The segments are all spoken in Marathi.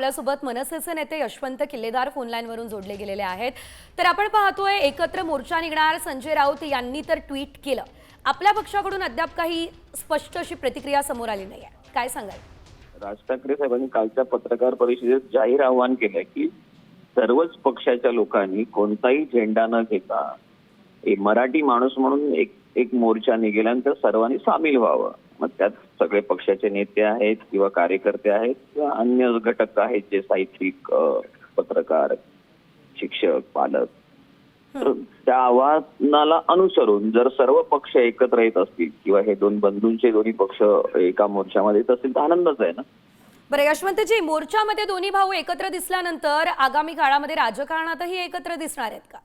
आपल्यासोबत मनसेचे नेते यशवंत किल्लेदार फोनलाईनवरून जोडले गेलेले आहेत. तर आपण पाहतोय एकत्र मोर्चा निघणार. संजय राऊत यांनी तर ट्विट केलं. आपल्या पक्षाकडून अद्याप काही स्पष्ट अशी प्रतिक्रिया समोर आली नाही आहे काय सांगाल? राज ठाकरे साहेबांनी कालच्या पत्रकार परिषदेत जाहीर आवाहन केलं की सर्वच पक्षाच्या लोकांनी कोणताही झेंडा न घेता मराठी माणूस म्हणून एक एक मोर्चा निघेल्यानंतर सर्वांनी सामील व्हावं. मग त्यात सगळे पक्षाचे नेते आहेत किंवा कार्यकर्ते आहेत किंवा अन्य घटक आहेत जे साहित्यिक पत्रकार शिक्षक पालक. तर त्या आव्हानाला अनुसरून जर सर्व पक्ष एकत्र येत असतील किंवा हे दोन बंधूंचे दोन्ही पक्ष एका मोर्चामध्ये येत असतील तर आनंदच आहे ना? बरं यशवंतजी मोर्चामध्ये दोन्ही भाऊ एकत्र दिसल्यानंतर आगामी काळामध्ये राजकारणातही एकत्र दिसणार आहेत का?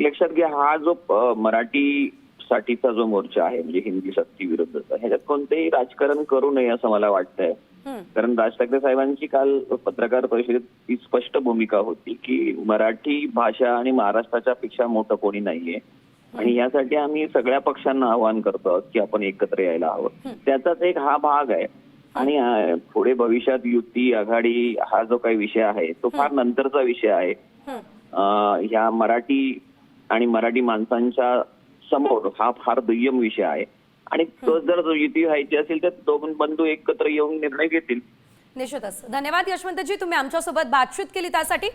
लक्षात घ्या हा जो मराठी साठीचा जो मोर्चा आहे म्हणजे हिंदी सक्ती विरुद्धचा ह्याच्यात कोणतेही राजकारण करू नये असं मला वाटतंय. कारण राज ठाकरे साहेबांची काल पत्रकार परिषदेत ही स्पष्ट भूमिका होती की मराठी भाषा आणि महाराष्ट्राच्या पेक्षा मोठं कोणी नाहीये. आणि यासाठी आम्ही सगळ्या पक्षांना आवाहन करतो की आपण एकत्र यायला हवं. त्याचाच एक हा भाग आहे. आणि पुढे भविष्यात युती आघाडी हा जो काही विषय आहे तो फार नंतरचा विषय आहे. ह्या मराठी आणि मराठी माणसांच्या समोर. हा फार दुय्यम विषय आहे. आणि तो जर युती व्हायची असेल तर दोन बंधू एकत्र येऊन निर्णय घेतील. निश्चितच. धन्यवाद यशवंतजी तुम्ही आमच्यासोबत बातचीत केली त्यासाठी.